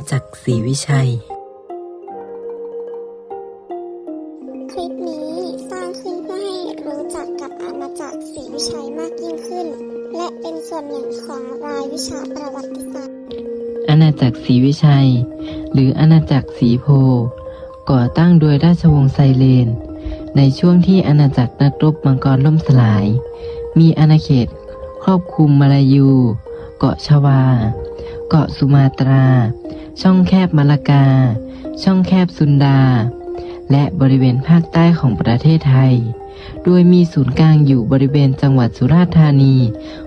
าจักรศรีวิชัย คลิปนี้สร้างขึ้นเพื่อให้รู้จักกับอาณาจักรศรีวิชัยมากยิ่งขึ้น และเป็นส่วนหนึ่งของรายวิชาประวัติศาสตร์ อาณาจักรศรีวิชัย หรืออาณาจักรศรีโพธิ์ก่อตั้งโดยราชวงศ์ไซเลน ในช่วงที่อาณาจักรนักรบมังกรล่มสลาย มีอาณาเขตครอบคลุมมาลายู เกาะชวา เกาะสุมาตรา ช่องแคบมาลากา ช่องแคบซุนดา และบริเวณภาคใต้ของประเทศไทย โดยมีศูนย์กลางอยู่บริเวณจังหวัดสุราษฎร์ธานี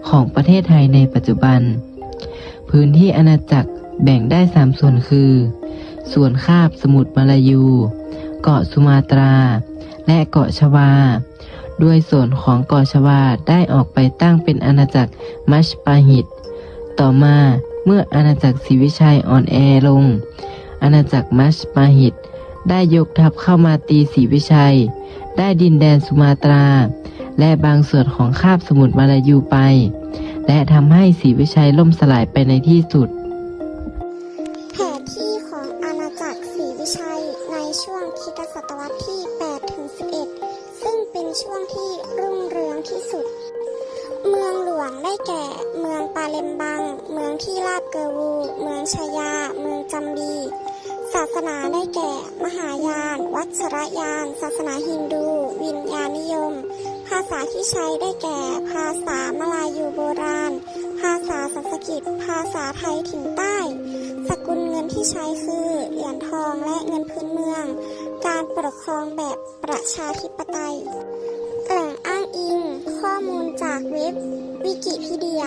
ของประเทศไทยในปัจจุบัน พื้นที่อาณาจักรแบ่งได้สามส่วนคือ ส่วนคาบสมุทรมาลายู เกาะสุมาตรา และเกาะชวาด้วยส่วนของเกาะชวาได้ออกไปตั้งเป็นอาณาจักรมัชปาหิต ต่อมา เมื่ออาณาจักรศรีวิชัยอ่อนแอลง อาณาจักรมัชปาหิต ได้ยกทัพเข้ามาตีศรีวิชัย ได้ดินแดนสุมาตรา และบางส่วนของคาบสมุทรมาลายูไป และทำให้ศรีวิชัยล่มสลายไปในที่สุดแผนที่ของอาณาจักรศรีวิชัยในช่วงคิตศตวรรษที่8ถึง11 ซึ่งเป็นช่วงที่รุ่งเรืองที่สุด เมืองหลวงได้แก่าเลมบัง เมืองที่ลาดเกอวู เมืองชายา เมืองจำบีศาสนาได้แก่ มหายาน วัชรยาน ศาสนาฮินดู วิญญาณนิยม ภาษาที่ใช้ได้แก่ ภาษามลายูโบราณ ภาษาสันสกฤต ภาษาไทยถิ่นใต้ สกุลเงินที่ใช้คือเหรียญทองและเงินพื้นเมือง การปกครองแบบประชาธิปไตย แหล่งอ้างอิง ข้อมูลจากเว็บ วิกิพีเดีย